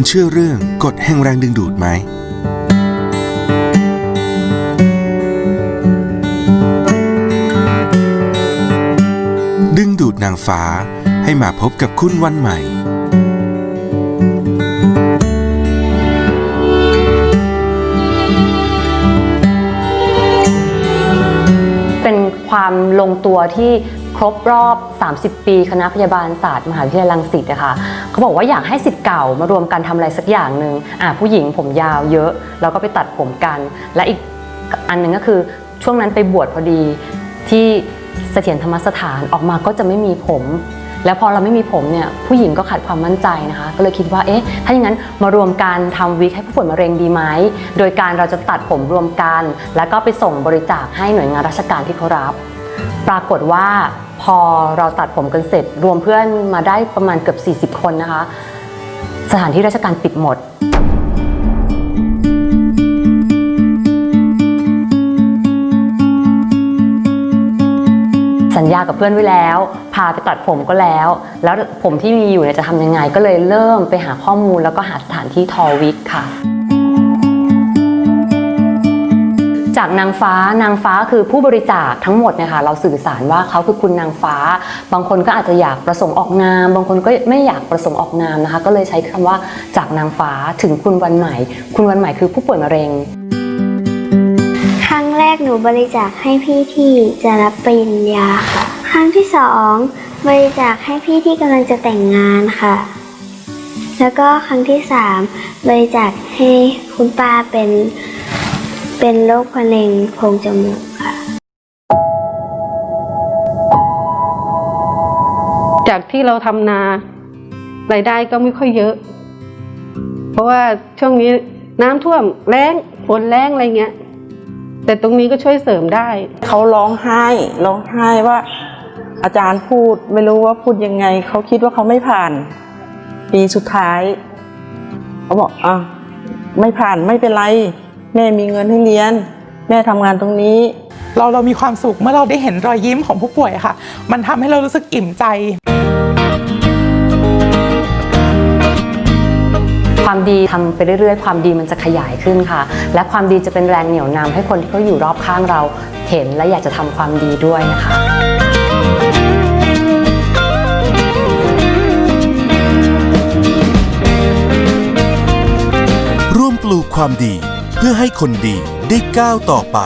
คุณเชื่อเรื่องกฎแห่งแรงดึงดูดไหม ดึงดูดนางฟ้าให้มาพบกับคุณวันใหม่ เป็นความลงตัวที่ ครบรอบ 30 ปี คณะพยาบาลศาสตร์มหาวิทยาลัยรังสิตนะคะเขาบอกว่าอยากให้สิทธิ์เก่ามารวมกันทำอะไรสักอย่างหนึ่งอะผู้หญิงผมยาวเยอะแล้วก็ไปตัดผมกัน และอีกอันหนึ่งก็คือช่วงนั้นไปบวชพอดีที่เสถียรธรรมสถานออกมาก็จะไม่มีผม แล้วพอเราไม่มีผมเนี่ยผู้หญิงก็ขาดความมั่นใจนะคะ ก็เลยคิดว่าเอ๊ะถ้าอย่างนั้นมารวมกันทำวิกให้ผู้ป่วยมะเร็งดีไหมโดยการเราจะตัดผมรวมกัน แล้วก็ไปส่งบริจาคให้หน่วยงานราชการที่เขารับ ปรากฏว่า พอเราตัดผมกันเสร็จ รวมเพื่อนมาได้ประมาณเกือบ 40 คนนะคะ สถานที่ราชการปิดหมด สัญญากับเพื่อนไว้แล้ว พาไปตัดผมก็แล้ว แล้วผมที่มีอยู่เนี่ยจะทำยังไงก็เลยเริ่มไปหาข้อมูลแล้วก็หาสถานที่ทอวิกค่ะ จากนางฟ้านางฟ้าคือผู้บริจาคทั้งหมดเนี่ยค่ะเราสื่อสารว่าเขาคือคุณนางฟ้า บางคนก็อาจจะอยากประสงค์ออกนาม บางคนก็ไม่อยากประสงค์ออกนามนะคะ ก็เลยใช้คำว่าจากนางฟ้าถึงคุณวันใหม่ คุณวันใหม่คือผู้ป่วยมะเร็ง ครั้งแรกหนูบริจาคให้พี่ที่จะรับปริญญาค่ะ ครั้งที่สองบริจาคให้พี่ที่กำลังจะแต่งงานค่ะ แล้วก็ครั้งที่สามบริจาคให้คุณป้าเป็น เป็นโรคมะเร็งโพรงจมูกค่ะ จากที่เราทำนา รายได้ก็ไม่ค่อยเยอะ เพราะว่าช่วงนี้น้ำท่วมแล้งฝนแล้งอะไรเงี้ย แต่ตรงนี้ก็ช่วยเสริมได้ เขาร้องไห้ร้องไห้ว่า อาจารย์พูดไม่รู้ว่าพูดยังไง เขาคิดว่าเขาไม่ผ่าน ปีสุดท้าย เขาบอกอะไม่ผ่านไม่เป็นไร แม่มีเงินให้เรียน แม่ทำงานตรงนี้ เราเรามีความสุขเมื่อเราได้เห็นรอยยิ้มของผู้ป่วยค่ะ มันทำให้เรารู้สึกอิ่มใจ ความดีทำไปเรื่อยๆ ความดีมันจะขยายขึ้นค่ะ และความดีจะเป็นแรงเหนี่ยวนำให้คนที่เขาอยู่รอบข้างเราเห็นและอยากจะทำความดีด้วยนะคะร่วมปลูกความดี เพื่อให้คนดีได้ก้าวต่อไป